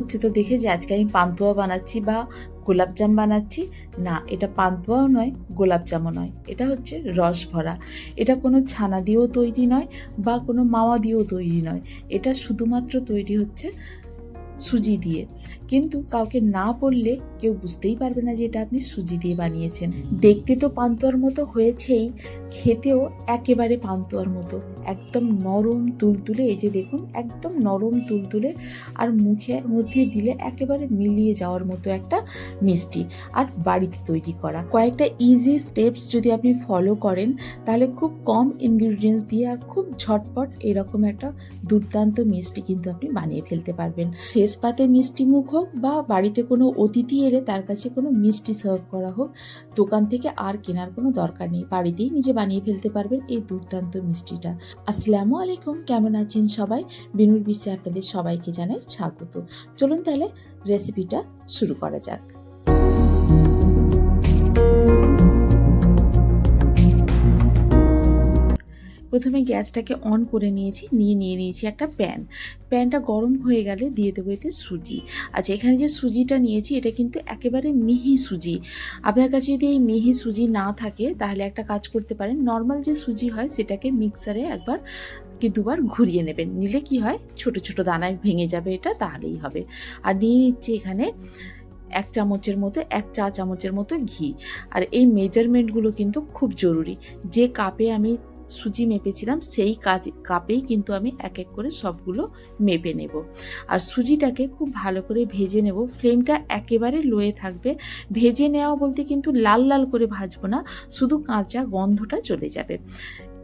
হচ্ছে তো দেখে যে আজকে আমি পান্তুয়া বানাচ্ছি বা গোলাপজাম বানাচ্ছি। না, এটা পান্তুয়াও নয় গোলাপজামও নয়। এটা হচ্ছে রস ভরা। এটা কোনো ছানা দিয়েও তৈরি নয় বা কোনো মাওয়া দিয়েও তৈরি নয়। এটা শুধুমাত্র তৈরি হচ্ছে সুজি দিয়ে। কিন্তু কাউকে না বললে কেউ বুঝতেই পারবে না যে এটা আপনি সুজি দিয়ে বানিয়েছেন। দেখতে তো পান্তুয়ার মতো হয়েছেই খেতেও একেবারে পান্তুয়ার মতো। একদম নরম তুলতুলে এই যে দেখুন একদম নরম তুলতুলে আর মুখে মধ্যে দিলে একেবারে মিলিয়ে যাওয়ার মতো একটা মিষ্টি আর বাড়িতে তৈরি করা। কয়েকটা ইজি স্টেপস যদি আপনি ফলো করেন তাহলে খুব কম ইনগ্রিডিয়েন্টস দিয়ে আর খুব ঝটপট এরকম একটা দুর্দান্ত মিষ্টি কিন্তু আপনি বানিয়ে ফেলতে পারবেন। শেষ পাতে মিষ্টি মুখ হোক বা বাড়িতে কোনো অতিথি এলে তার কাছে কোনো মিষ্টি সার্ভ করা হোক, দোকান থেকে আর কেনার কোনো দরকার নেই। বাড়িতেই নিজে বানিয়ে ফেলতে পারবেন এই দুর্দান্ত মিষ্টিটা। আসসালামু আলাইকুম, কেমন আছেন সবাই? বিনুর বিশ্বে আপনাদের সবাইকে জানাই স্বাগত। চলুন তাহলে রেসিপিটা শুরু করা যাক। প্রথমে গ্যাসটাকে অন করে নিয়েছি, নিয়ে নিয়ে নিয়েছি একটা প্যান প্যানটা গরম হয়ে গেলে দিয়ে দেবো এতে সুজি। আচ্ছা এখানে যে সুজিটা নিয়েছি, এটা কিন্তু একেবারে মিহি সুজি। আপনার কাছে যদি এই মিহি সুজি না থাকে, তাহলে একটা কাজ করতে পারেন। নর্মাল যে সুজি হয়, সেটাকে মিক্সারে একবার কি দুবার ঘুরিয়ে নেবেন। নিলে কি হয়? ছোট ছোট দানায় ভেঙে যাবে এটা, তাহলেই হবে। আর নিয়ে নিচ্ছি এখানে এক চামচের মতো, এক চা চামচের মতো ঘি। আর এই মেজারমেন্টগুলো কিন্তু খুব জরুরি। যে কাপে আমি সুজি মেপেছিলাম, সেই কাজ, কাপেই কিন্তু আমি এক এক করে সবগুলো মেপে নেব। আর সুজিটাকে খুব ভালো করে ভেজে নেব। ফ্লেমটা একেবারে লোয়ে থাকবে। ভেজে নেওয়া বলতে কিন্তু লাল লাল করে ভাজবো না, শুধু কাঁচা গন্ধটা চলে যাবে।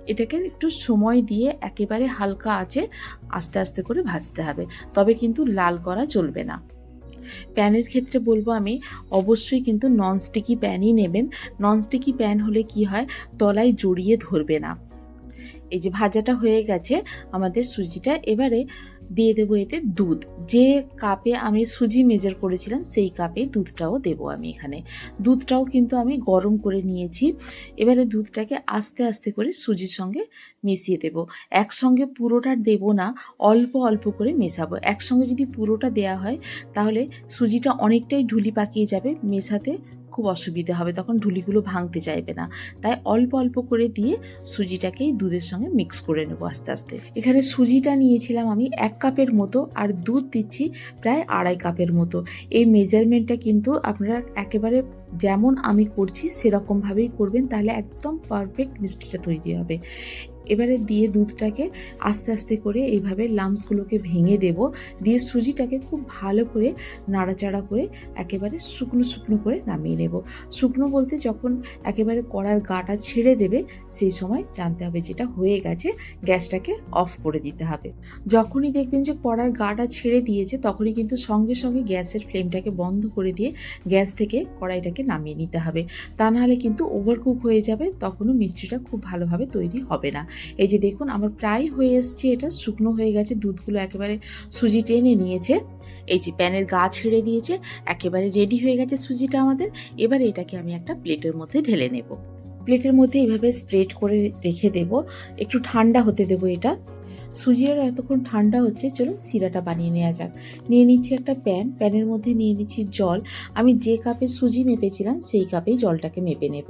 এটাকে একটু সময় দিয়ে একেবারে হালকা আছে আস্তে আস্তে করে ভাজতে হবে, তবে কিন্তু লাল করা চলবে না। প্যানের ক্ষেত্রে বলব আমি, অবশ্যই কিন্তু ননস্টিকি প্যানই নেবেন। ননস্টিকি প্যান হলে কি হয়, তলায় জড়িয়ে ধরবে না। এই যে ভাজাটা হয়ে গেছে, আমাদের সুজিটা এবারে দিয়ে দেবো এতে দুধ। যে কাপে আমি সুজি মেজার করেছিলাম, সেই কাপে দুধটাও দেবো আমি এখানে। দুধটাও কিন্তু আমি গরম করে নিয়েছি। এবারে দুধটাকে আস্তে আস্তে করে সুজির সঙ্গে মিশিয়ে দেবো। একসঙ্গে পুরোটা দেব না, অল্প অল্প করে মেশাবো। একসঙ্গে যদি পুরোটা দেয়া হয়, তাহলে সুজিটা অনেকটাই ঢুলি পাকিয়ে যাবে, মেশাতে খুব অসুবিধা হবে, তখন ঢুলিগুলো ভাঙতে চাইবে না। তাই অল্প অল্প করে দিয়ে সুজিটাকেই দুধের সঙ্গে মিক্স করে নেব আস্তে আস্তে। এখানে সুজিটা নিয়েছিলাম আমি এক কাপের মতো আর দুধ দিচ্ছি প্রায় আড়াই কাপের মতো। এই মেজারমেন্টটা কিন্তু আপনারা একেবারে যেমন আমি করছি সেরকমভাবেই করবেন, তাহলে একদম পারফেক্ট মিষ্টিটা তৈরি হবে। এবারে দিয়ে দুধটাকে আস্তে আস্তে করে এইভাবে লামসগুলোকে ভেঙে দেব। দিয়ে সুজিটাকে খুব ভালো করে নাড়াচাড়া করে একেবারে শুকনো শুকনো করে নামিয়ে নেব। শুকনো বলতে যখন একেবারে কড়ার গাটা ছেড়ে দেবে, সেই সময় জানতে হবে যেটা হয়ে গেছে, গ্যাসটাকে অফ করে দিতে হবে। যখনই দেখবেন যে কড়ার গাটা ছেড়ে দিয়েছে, তখনই কিন্তু সঙ্গে সঙ্গে গ্যাসের ফ্লেমটাকে বন্ধ করে দিয়ে গ্যাস থেকে কড়াইটাকে নামিয়ে নিতে হবে। তা নাহলে কিন্তু ওভারকুক হয়ে যাবে, তখনও মিষ্টিটা খুব ভালোভাবে তৈরি হবে না। এই যে দেখুন, আমার প্রায় হয়ে এসছে এটা, শুকনো হয়ে গেছে, দুধগুলো একেবারে সুজি টেনে নিয়েছে। এই যে প্যানের গা ছেড়ে দিয়েছে, একেবারে রেডি হয়ে গেছে সুজিটা আমাদের। এবার এটাকে আমি একটা প্লেটের মধ্যে ঢেলে নেব। প্লেটের মধ্যে এইভাবে স্প্রেড করে রেখে দেব, একটু ঠান্ডা হতে দেব এটা। সুজির এতক্ষণ ঠান্ডা হচ্ছে, চলো সিরাটা বানিয়ে নেওয়া যাক। নিয়ে নিচ্ছি একটা প্যান, প্যানের মধ্যে নিয়ে নিচ্ছি জল। আমি যে কাপে সুজি মেপেছিলাম, সেই কাপেই জলটাকে মেপে নেব।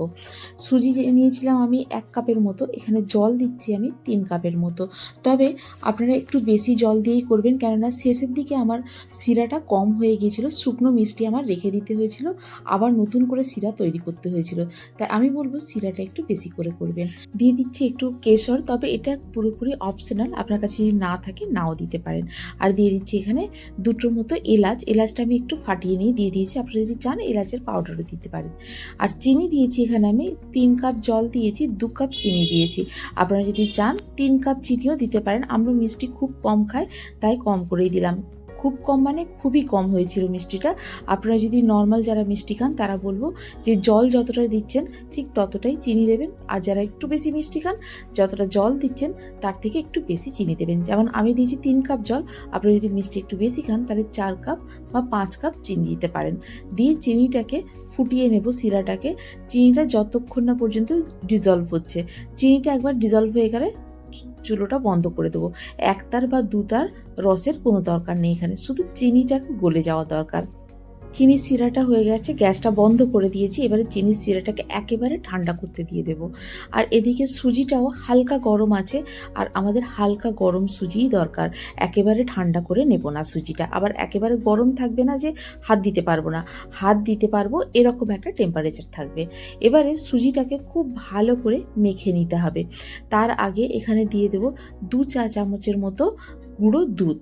সুজি নিয়েছিলাম আমি এক কাপের মতো, এখানে জল দিচ্ছি আমি তিন কাপের মতো। তবে আপনারা একটু বেশি জল দিয়েই করবেন, কেননা শেষের দিকে আমার সিরাটা কম হয়ে গিয়েছিল, শুকনো মিষ্টি আমার রেখে দিতে হয়েছিল, আবার নতুন করে সিরা তৈরি করতে হয়েছিল। তাই আমি বলব সিরাটা একটু বেশি করে করবেন। দিয়ে দিচ্ছি একটু কেশর, তবে এটা পুরোপুরি অপশনাল আপনার কাছে যদি না থাকে নাও দিতে পারেন। আর দিয়ে দিচ্ছি এখানে দুটোর মতো এলাচ। এলাচটা আমি একটু ফাটিয়ে নিয়ে দিয়ে দিয়েছি। আপনারা যদি চান এলাচের পাউডারও দিতে পারেন। আর চিনি দিয়েছি এখানে আমি তিন কাপ জল দিয়েছি, দু কাপ চিনি দিয়েছি। আপনারা যদি চান তিন কাপ চিনিও দিতে পারেন। আমরা মিষ্টি খুব কম খাই তাই কম করেই দিলাম। খুব কম মানে খুবই কম হয়েছিল মিষ্টিটা। আপনারা যদি নর্মাল যারা মিষ্টি খান, তারা বলব যে জল যতটা দিচ্ছেন, ঠিক ততটাই চিনি দেবেন। আর যারা একটু বেশি মিষ্টি খান, যতটা জল দিচ্ছেন, তার থেকে একটু বেশি চিনি দেবেন। যেমন আমি দিয়েছি তিন কাপ জল, আপনারা যদি মিষ্টি একটু বেশি খান, তাহলে চার কাপ বা পাঁচ কাপ চিনি দিতে পারেন। দিয়ে চিনিটাকে ফুটিয়ে নেব সিরাটাকে চিনিটা যতক্ষণ না পর্যন্ত ডিজলভ হচ্ছে। চিনিটা একবার ডিজলভ হয়ে গেলে চুলোটা বন্ধ করে দেবো। একতার বা দুতার রসের কোনো দরকার নেই এখানে। শুধু চিনিটাকে গলে যাওয়া দরকার। চিনির শিরাটা হয়ে গেছে, গ্যাসটা বন্ধ করে দিয়েছি, এবারে চিনির শিরাটাকে একেবারে ঠান্ডা করতে দিয়ে দেব। আর এদিকে সুজিটাও হালকা গরম আছে, আর আমাদের হালকা গরম সুজিই দরকার, একেবারে ঠান্ডা করে নেব না সুজিটা। আবার একেবারে গরম থাকবে না যে হাত দিতে পারব না, হাত দিতে পারব, এরকম একটা টেম্পারেচার থাকবে। এবারে সুজিটাকে খুব ভালো করে মেখে নিতে হবে। তার আগে এখানে দিয়ে দেব দু চা চামচের মতো গুঁড়ো দুধ।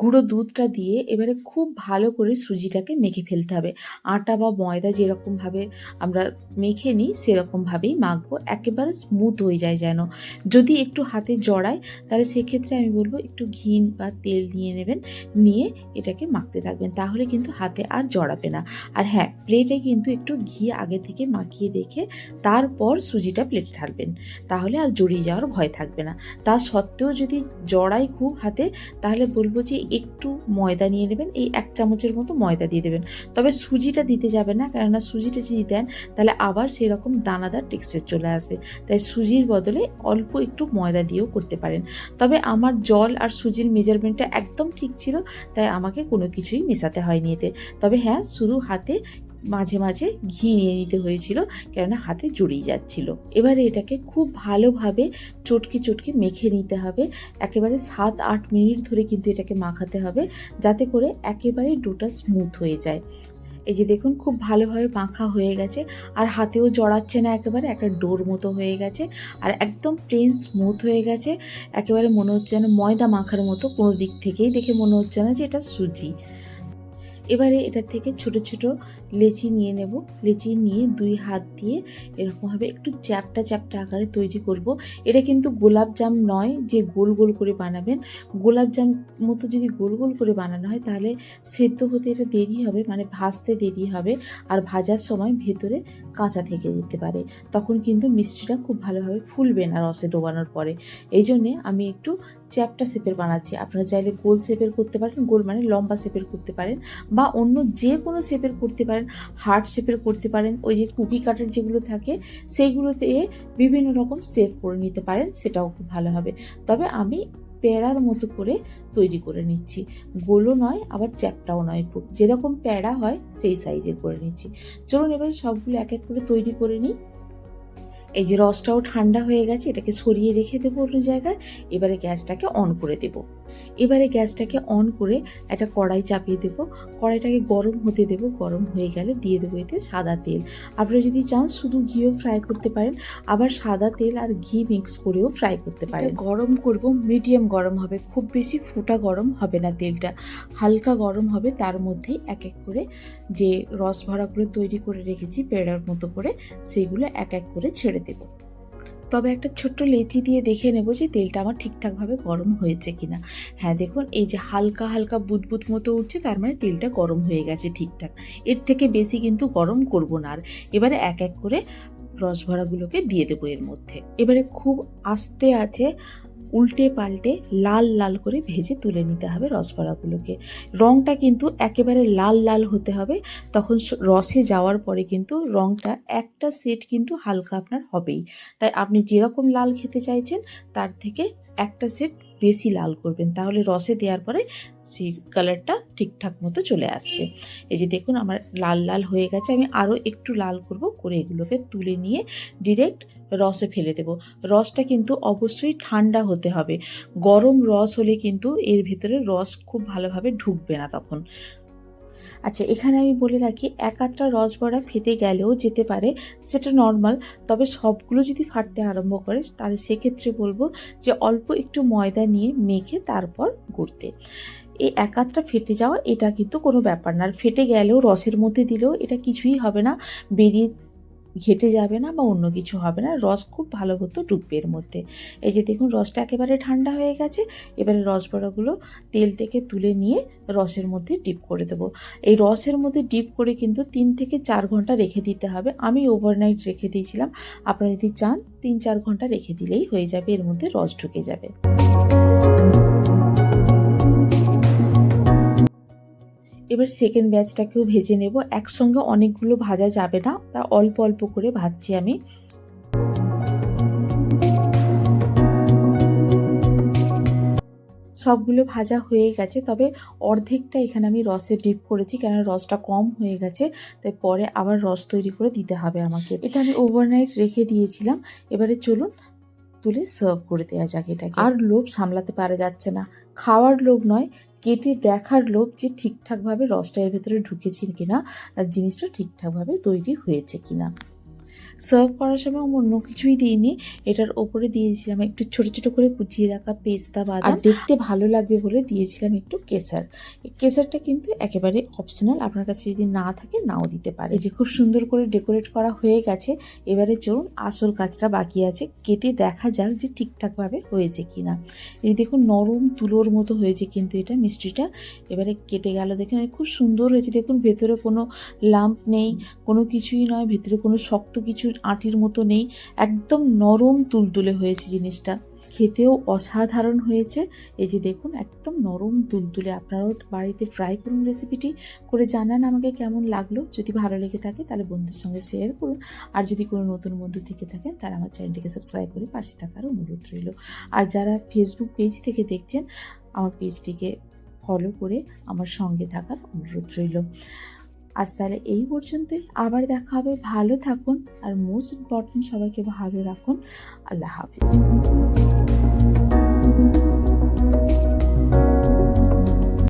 গুঁড়ো দুধটা দিয়ে এবারে খুব ভালো করে সুজিটাকে মেখে ফেলতে হবে। আটা বা ময়দা যেরকমভাবে আমরা মেখে নিই, সেরকমভাবেই মাখবো। একেবারে স্মুথ হয়ে যায় যেন। যদি একটু হাতে জড়ায়, তাহলে সেক্ষেত্রে আমি বলব একটু ঘি বা তেল নিয়ে নেবেন, নিয়ে এটাকে মাখতে থাকবেন। তাহলে কিন্তু হাতে আর জড়াবে না। আর হ্যাঁ প্লেটে কিন্তু একটু ঘি আগে থেকে মাখিয়ে রেখে তারপর সুজিটা প্লেটে ঢালবেন। তাহলে আর জড়িয়ে যাওয়ার ভয় থাকবে না। তা সত্ত্বেও যদি জড়াই খুব হাতে, তাহলে বলব যে একটু ময়দা নিয়ে নেবেন, এই এক চামচের মতো ময়দা দিয়ে দেবেন। তবে সুজিটা দিতে যাবে না, কেননা সুজিটা যদি দেন, তাহলে আবার সেরকম দানাদার টেক্সচার চলে আসবে। তাই সুজির বদলে অল্প একটু ময়দা দিয়েও করতে পারেন। তবে আমার জল আর সুজির মেজারমেন্টটা একদম ঠিক ছিল, তাই আমাকে কোনো কিছুই মেশাতে হয়নি এতে। তবে হ্যাঁ শুরু হাতে মাঝে মাঝে ঘি নিয়ে নিতে হয়েছিল, কেননা হাতে জড়িয়ে যাচ্ছিল। এবারে এটাকে খুব ভালোভাবে চটকে চটকে মেখে নিতে হবে। একেবারে সাত আট মিনিট ধরে কিন্তু এটাকে মাখাতে হবে, যাতে করে একেবারে ডোটা স্মুথ হয়ে যায়। এই যে দেখুন, খুব ভালোভাবে মাখা হয়ে গেছে, আর হাতেও জড়াচ্ছে না একেবারে, একটা ডোর মতো হয়ে গেছে, আর একদম প্লেন স্মুথ হয়ে গেছে। একেবারে মনে হচ্ছে না ময়দা মাখার মতো কোনো দিক থেকেই দেখে মনে হচ্ছে না যে এটা সুজি। এবারে এটা থেকে ছোট ছোট লেচি নিয়ে নেব। লেচি নিয়ে দুই হাত দিয়ে এরকমভাবে একটু চ্যাপটা চ্যাপটা আকারে তৈরি করব। এটা কিন্তু গোলাপ জাম নয় যে গোল গোল করে বানাবেন। গোলাপ জাম মতো যদি গোল গোল করে বানানো হয় তাহলে সেদ্ধ হতে এটা দেরি হবে মানে ভাজতে দেরি হবে আর ভাজার সময় ভেতরে কাঁচা থেকে যেতে পারে। তখন কিন্তু মিষ্টিটা খুব ভালোভাবে ফুলবে না রসে ডোবানোর পরে। এই জন্যে আমি একটু চ্যাপটা শেপের বানাচ্ছি। আপনারা চাইলে গোল শেপের করতে পারেন, গোল মানে লম্বা শেপের করতে পারেন বা অন্য যে কোনো শেপের করতে পারেন হার্ট শেপের করতে পারেন, ওই যে কুকি কাটার যেগুলো থাকে সেইগুলোতে বিভিন্ন রকম শেপ করে নিতে পারেন, সেটাও খুব ভালো হবে। তবে আমি প্যাড়ার মতো করে তৈরি করে নিচ্ছি। গোলও নয়, আবার চ্যাপটাও নয় খুব। যেরকম প্যাড়া হয়, সেই সাইজের করে নিচ্ছি। চলুন এবার সবগুলো এক এক করে তৈরি করে নিই। এই যে রসটাও ঠান্ডা হয়ে গেছে, এটাকে সরিয়ে রেখে দেবো অন্য জায়গায়। এবারে গ্যাসটাকে অন করে দেবো। এবারে গ্যাসটাকে অন করে একটা কড়াই চাপিয়ে দেবো। কড়াইটাকে গরম হতে দেবো গরম হয়ে গেলে দিয়ে দেবো এতে সাদা তেল। আপনারা যদি চান শুধু ঘিও ফ্রাই করতে পারেন আবার সাদা তেল আর ঘি মিক্স করেও ফ্রাই করতে পারেন। গরম করব মিডিয়াম গরম হবে খুব বেশি ফোটা গরম হবে না তেলটা। হালকা গরম হবে তার মধ্যেই এক এক করে যে রস ভরা করে তৈরি করে রেখেছি পেড়ার মতো করে সেগুলো এক এক করে ছেড়ে দেবো। তবে একটা ছোট্ট লেচি দিয়ে দেখে নেব যে তেলটা আমার ঠিকঠাকভাবে গরম হয়েছে কিনা। হ্যাঁ দেখুন, এই যে হালকা হালকা বুদবুদ মতো উঠছে, তার মানে তেলটা গরম হয়ে গেছে ঠিকঠাক। এর থেকে বেশি কিন্তু গরম করব না আর। এবারে এক এক করে রস ভরাগুলোকে দিয়ে দেবো এর মধ্যে। এবারে খুব আস্তে আছে উল্টে পাল্টে লাল লাল করে ভেজে তুলে নিতে হবে রসবড়াগুলোকে রঙটা কিন্তু একেবারে লাল লাল হতে হবে। তখন রসে যাওয়ার পরে কিন্তু রঙটা একটা সেট কিন্তু হালকা আপনার হবেই। তাই আপনি যেরকম লাল খেতে চাইছেন, তার থেকে একটা সেট বেশি লাল করবেন, তাহলে রসে দেওয়ার পরে সেই কালারটা ঠিকঠাক মতো চলে আসবে। এই যে দেখুন আমার লাল লাল হয়ে গেছে, আমি আরও একটু লাল করব, করে এগুলোকে তুলে নিয়ে ডিরেক্ট রসে ফেলে দেব। রসটা কিন্তু অবশ্যই ঠান্ডা হতে হবে। গরম রস হলে কিন্তু এর ভেতরে রস খুব ভালোভাবে ঢুকবে না তখন। আচ্ছা এখানে আমি বলে রাখি, এক আধটা রস বড়া ফেটে গেলেও যেতে পারে, সেটা নর্মাল তবে সবগুলো যদি ফাটতে আরম্ভ করে, তাহলে সেক্ষেত্রে বলব যে অল্প একটু ময়দা নিয়ে মেখে তারপর গুড়তে। এই এক আধটা ফেটে যাওয়া, এটা কিন্তু কোনো ব্যাপার না। আর ফেটে গেলেও, রসের মধ্যে দিলেও এটা কিছুই হবে না। বেরিয়ে ঘেটে যাবে না বা অন্য কিছু হবে না। রস খুব ভালো মতো ডুববে এর মধ্যে। এই যে দেখুন, রসটা একেবারে ঠান্ডা হয়ে গেছে। এবারে রস বড়াগুলো তেল থেকে তুলে নিয়ে রসের মধ্যে ডিপ করে দেবো। এই রসের মধ্যে ডিপ করে কিন্তু তিন থেকে চার ঘণ্টা রেখে দিতে হবে। আমি ওভারনাইট রেখে দিয়েছিলাম। আপনারা যদি চান, তিন চার ঘণ্টা রেখে দিলেই হয়ে যাবে, এর মধ্যে রস ঢুকে যাবে। এবার সেকেন্ড ব্যাচটাকেও ভেজে নেব। একসঙ্গে অনেকগুলো ভাজা যাবে না, তা অল্প অল্প করে ভাজছি আমি। সবগুলো ভাজা হয়ে গেছে, তবে অর্ধেকটা এখানে আমি রসে ডিপ করেছি কেন রসটা কম হয়ে গেছে, তাই পরে আবার রস তৈরি করে দিতে হবে আমাকে। এটা আমি ওভারনাইট রেখে দিয়েছিলাম, এবারে চলুন তুলে সার্ভ করে দেওয়া যাক এটাকে। আর লোভ সামলাতে পারা যাচ্ছে না। খাওয়ার লোভ নয় কেটে দেখার লোভ যে ঠিকঠাকভাবে রসটা এর ভেতরে ঢুকেছে কিনা আর জিনিসটা ঠিকঠাকভাবে তৈরি হয়েছে কিনা। সার্ভ করার সময় আমি অন্য কিছুই দিইনি। এটার ওপরে দিয়েছিলাম একটু ছোট ছোট করে কুচিয়ে রাখা পেস্তা বাদাম। আর দেখতে ভালো লাগবে বলে দিয়েছিলাম একটু কেসার। কেসারটা কিন্তু একেবারে অপশনাল আপনার কাছে যদি না থাকে, নাও দিতে পারে। যে খুব সুন্দর করে ডেকোরেট করা হয়ে গেছে। এবারে চলুন আসল কাজটা বাকি আছে। কেটে দেখা যাক যে ঠিকঠাকভাবে হয়েছে কি না এই দেখুন, নরম তুলোর মতো হয়েছে কিন্তু এটা মিষ্টিটা। এবারে কেটে গেল। দেখেন, খুব সুন্দর হয়েছে। দেখুন, ভেতরে কোনো লাম্প নেই। কোনো কিছুই নয়। ভেতরে কোনো শক্ত কিছু আটির মতো নেই, একদম নরম তুলতুলে হয়েছে জিনিসটা। খেতেও অসাধারণ হয়েছে। এই যে দেখুন, একদম নরম তুলতুলে। আপনারাও বাড়িতে ট্রাই করুন রেসিপিটি করে জানান আমাকে কেমন লাগল। যদি ভালো লেগে থাকে, তাহলে বন্ধুদের সঙ্গে শেয়ার করুন। আর যদি কোনো নতুন বন্ধু থেকে থাকেন, তারা আমার চ্যানেলটিকে সাবস্ক্রাইব করে পাশে থাকার অনুরোধ রইল। আর যারা ফেসবুক পেজ থেকে দেখছেন, আমার পেজটিকে ফলো করে আমার সঙ্গে থাকার অনুরোধ রইল। আজ তাহলে এই পর্যন্তই। আবার দেখা হবে। ভালো থাকুন। আর মোস্ট ইম্পর্টেন্ট সবাইকে ভালো রাখুন। আল্লাহ হাফিজ।